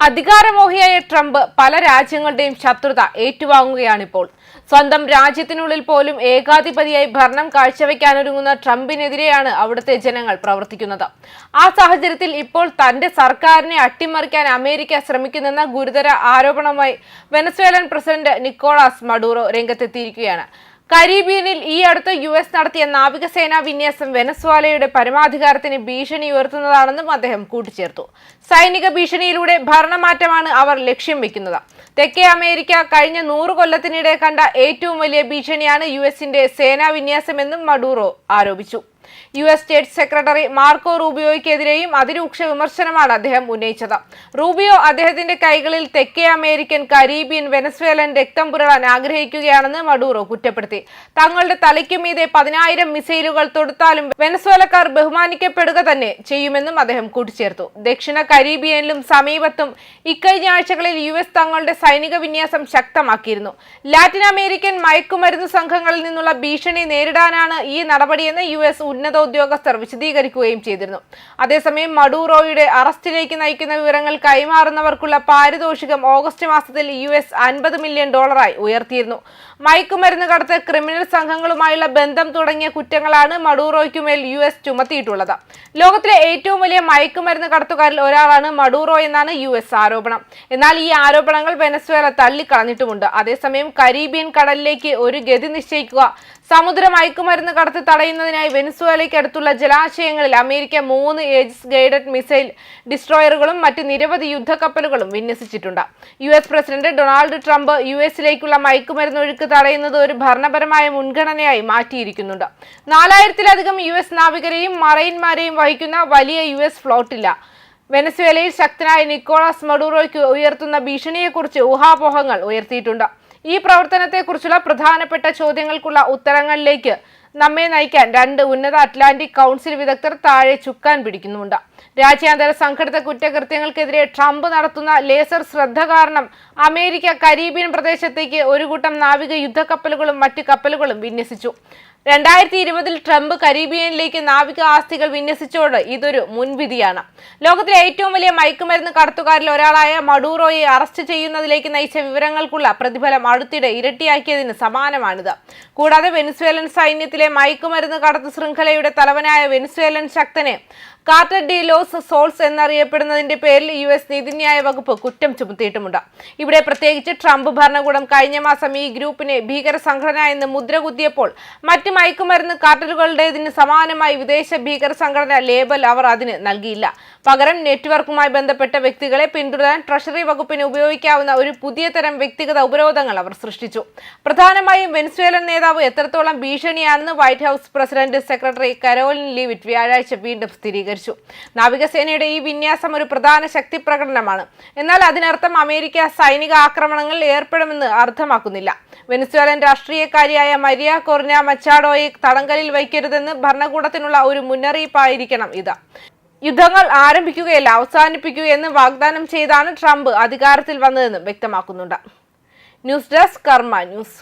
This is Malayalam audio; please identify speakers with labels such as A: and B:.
A: അധികാരമോഹിയായ ട്രംപ് പല രാജ്യങ്ങളുടെയും ശത്രുത ഏറ്റുവാങ്ങുകയാണിപ്പോൾ. സ്വന്തം രാജ്യത്തിനുള്ളിൽ പോലും ഏകാധിപതിയായി ഭരണം കാഴ്ചവെക്കാനൊരുങ്ങുന്ന ട്രംപിനെതിരെയാണ് അവിടുത്തെ ജനങ്ങൾ പ്രവർത്തിക്കുന്നത്. ആ സാഹചര്യത്തിൽ ഇപ്പോൾ തന്റെ സർക്കാരിനെ അട്ടിമറിക്കാൻ അമേരിക്ക ശ്രമിക്കുന്നെന്ന ഗുരുതര ആരോപണവുമായി വെനസ്വേലൻ പ്രസിഡന്റ് നിക്കോളാസ് മഡൂറോ രംഗത്തെത്തിയിരിക്കുകയാണ്. കരീബിയനിൽ ഈ അടുത്ത് യു എസ് നടത്തിയ നാവികസേനാ വിന്യാസം വെനസ്വാലയുടെ പരമാധികാരത്തിന് ഭീഷണി ഉയർത്തുന്നതാണെന്നും അദ്ദേഹം കൂട്ടിച്ചേർത്തു. സൈനിക ഭീഷണിയിലൂടെ ഭരണമാറ്റമാണ് അവർ ലക്ഷ്യം വെക്കുന്നത്. തെക്കേ അമേരിക്ക കഴിഞ്ഞ നൂറ് കൊല്ലത്തിനിടെ കണ്ട ഏറ്റവും വലിയ ഭീഷണിയാണ് യു എസിന്റെ സേനാ വിന്യാസമെന്നും മഡൂറോ ആരോപിച്ചു. U S state secretary Marco റൂബിയോയ്ക്കെതിരെയും അതിരൂക്ഷ വിമർശനമാണ് അദ്ദേഹം ഉന്നയിച്ചത്. റൂബിയോ അദ്ദേഹത്തിന്റെ കൈകളിൽ തെക്കേ അമേരിക്കൻ കരീബിയൻ വെനസ്വേലൻ രക്തം പുരളാൻ ആഗ്രഹിക്കുകയാണെന്ന് മഡൂറോ കുറ്റപ്പെടുത്തി. തങ്ങളുടെ തലയ്ക്ക് മീതെ പതിനായിരം മിസൈലുകൾ തൊടുത്താലും വെനസ്വേലക്കാർ ബഹുമാനിക്കപ്പെടുക തന്നെ ചെയ്യുമെന്നും അദ്ദേഹം കൂട്ടിച്ചേർത്തു. ദക്ഷിണ കരീബിയനിലും സമീപത്തും ഇക്കഴിഞ്ഞ ആഴ്ചകളിൽ യു എസ് തങ്ങളുടെ സൈനിക വിന്യാസം ശക്തമാക്കിയിരുന്നു. ലാറ്റിൻ അമേരിക്കൻ മയക്കുമരുന്ന് സംഘങ്ങളിൽ നിന്നുള്ള ഭീഷണി നേരിടാനാണ് ഈ നടപടിയെന്ന് യു എസ് ഉന്നത ഉദ്യോഗസ്ഥർ വിശദീകരിക്കുകയും ചെയ്തിരുന്നു. അതേസമയം മഡൂറോയുടെ അറസ്റ്റിലേക്ക് നയിക്കുന്ന വിവരങ്ങൾ കൈമാറുന്നവർക്കുള്ള പാരിതോഷികം ഓഗസ്റ്റ് മാസത്തിൽ യു എസ് അൻപത് മില്യൺ ഡോളറായി ഉയർത്തിയിരുന്നു. മയക്കുമരുന്ന് കടത്ത് ക്രിമിനൽ സംഘങ്ങളുമായുള്ള ബന്ധം തുടങ്ങിയ കുറ്റങ്ങളാണ് മഡൂറോയ്ക്കുമേൽ യു എസ് ചുമത്തിയിട്ടുള്ളത്. ലോകത്തിലെ ഏറ്റവും വലിയ മയക്കുമരുന്ന് കടത്തുകാരിൽ ഒരാളാണ് മഡൂറോ എന്നാണ് യു എസ് ആരോപണം. എന്നാൽ ഈ ആരോപണങ്ങൾ വെനസ്വേല തള്ളിക്കളഞ്ഞിട്ടുമുണ്ട്. അതേസമയം കരീബിയൻ കടലിലേക്ക് ഒരു ഗതി നിശ്ചയിക്കുക സമുദ്ര മയക്കുമരുന്ന് കടത്ത് തടയുന്നതിനായി വെനസ്വേലയ്ക്ക് അടുത്തുള്ള ജലാശയങ്ങളിൽ അമേരിക്ക മൂന്ന് ഏജസ് ഗൈഡഡ് മിസൈൽ ഡിസ്ട്രോയറുകളും മറ്റ് നിരവധി യുദ്ധക്കപ്പലുകളും വിന്യസിച്ചിട്ടുണ്ട്. U S president Donald Trump U എസിലേക്കുള്ള മയക്കുമരുന്ന് ഒഴുക്ക് തടയുന്നത് ഒരു ഭരണപരമായ മുൻഗണനയായി മാറ്റിയിരിക്കുന്നുണ്ട്. നാലായിരത്തിലധികം യു എസ് നാവികരെയും മറൈൻമാരെയും വഹിക്കുന്ന വലിയ യു എസ് ഫ്ലോട്ടില്ല. വെനസ്വേലയിൽ ശക്തനായ നിക്കോളാസ് മഡൂറോയ്ക്ക് ഉയർത്തുന്ന ഭീഷണിയെക്കുറിച്ച് ഊഹാപോഹങ്ങൾ ഉയർത്തിയിട്ടുണ്ട്. ഈ പ്രവർത്തനത്തെക്കുറിച്ചുള്ള പ്രധാനപ്പെട്ട ചോദ്യങ്ങൾക്കുള്ള ഉത്തരങ്ങളിലേക്ക് നമ്മെ നയിക്കാൻ രണ്ട് ഉന്നത അറ്റ്ലാന്റിക് കൗൺസിൽ വിദഗ്ധർ താഴെ ചുക്കാൻ പിടിക്കുന്നുണ്ട്. രാജ്യാന്തര സംഘടിത കുറ്റകൃത്യങ്ങൾക്കെതിരെ ട്രംപ് നടത്തുന്ന ലേസർ ശ്രദ്ധ കാരണം അമേരിക്ക കരീബിയൻ പ്രദേശത്തേക്ക് ഒരു കൂട്ടം നാവിക യുദ്ധക്കപ്പലുകളും മറ്റ് കപ്പലുകളും വിന്യസിച്ചു. രണ്ടായിരത്തി ഇരുപതിൽ ട്രംപ് കരീബിയനിലേക്ക് നാവിക ആസ്തികൾ വിന്യസിച്ചോട് ഇതൊരു മുൻവിധിയാണ്. ലോകത്തിലെ ഏറ്റവും വലിയ മയക്കുമരുന്ന് കടത്തുകാരിൽ ഒരാളായ മഡൂറോയെ അറസ്റ്റ് ചെയ്യുന്നതിലേക്ക് നയിച്ച വിവരങ്ങൾക്കുള്ള പ്രതിഫലം അടുത്തിടെ ഇരട്ടിയാക്കിയതിന് സമാനമാണിത്. കൂടാതെ വെനിസ്വേലൻ സൈന്യത്തിലെ മയക്കുമരുന്ന് കടത്ത് ശൃംഖലയുടെ തലവനായ വെനിസ്വേലൻ ശക്തനെ കാർട്ടർ ഡി ലോസ് സോൾസ് എന്നറിയപ്പെടുന്നതിന്റെ പേരിൽ യു എസ് നീതിന്യായ വകുപ്പ് കുറ്റം ചുമത്തിയിട്ടുമുണ്ട്. ഇവിടെ പ്രത്യേകിച്ച് ട്രംപ് ഭരണകൂടം കഴിഞ്ഞ മാസം ഈ ഗ്രൂപ്പിനെ ഭീകര സംഘടന എന്ന് മുദ്രകുത്തിയപ്പോൾ മറ്റ് മയക്കുമരുന്ന് കാർട്ടലുകളുടേതിന് സമാനമായി വിദേശ ഭീകര സംഘടന ലേബൽ അവർ അതിന് നൽകിയില്ല. പകരം നെറ്റ്വർക്കുമായി ബന്ധപ്പെട്ട വ്യക്തികളെ പിന്തുടരാൻ ട്രഷറി വകുപ്പിന് ഉപയോഗിക്കാവുന്ന ഒരു പുതിയ തരം വ്യക്തിഗത ഉപരോധങ്ങൾ അവർ സൃഷ്ടിച്ചു. പ്രധാനമായും വെനസ്വേലൻ നേതാവ് എത്രത്തോളം ഭീഷണിയാണെന്ന് White House president secretary Karoline Leavitt വ്യാഴാഴ്ച വീണ്ടും സ്ഥിരീകരിച്ചു. നാവികസേനയുടെ ഈ വിന്യാസം ഒരു പ്രധാന ശക്തി പ്രകടനമാണ് എന്നാൽ അതിനർത്ഥം അമേരിക്ക സൈനിക ആക്രമണങ്ങളിൽ ഏർപ്പെടുമെന്ന് അർത്ഥമാക്കുന്നില്ല. വെനസ്വേലൻ രാഷ്ട്രീയക്കാരിയായ മരിയ കൊർന മച്ചാഡോയെ തടങ്കലിൽ വയ്ക്കരുതെന്ന് ഭരണകൂടത്തിനുള്ള ഒരു മുന്നറിയിപ്പായിരിക്കണം ഇത്. യുദ്ധങ്ങൾ ആരംഭിക്കുകയല്ല അവസാനിപ്പിക്കുകയെന്ന് വാഗ്ദാനം ചെയ്താണ് ട്രംപ് അധികാരത്തിൽ വന്നതെന്നും വ്യക്തമാക്കുന്നുണ്ട്. News desk Karma news.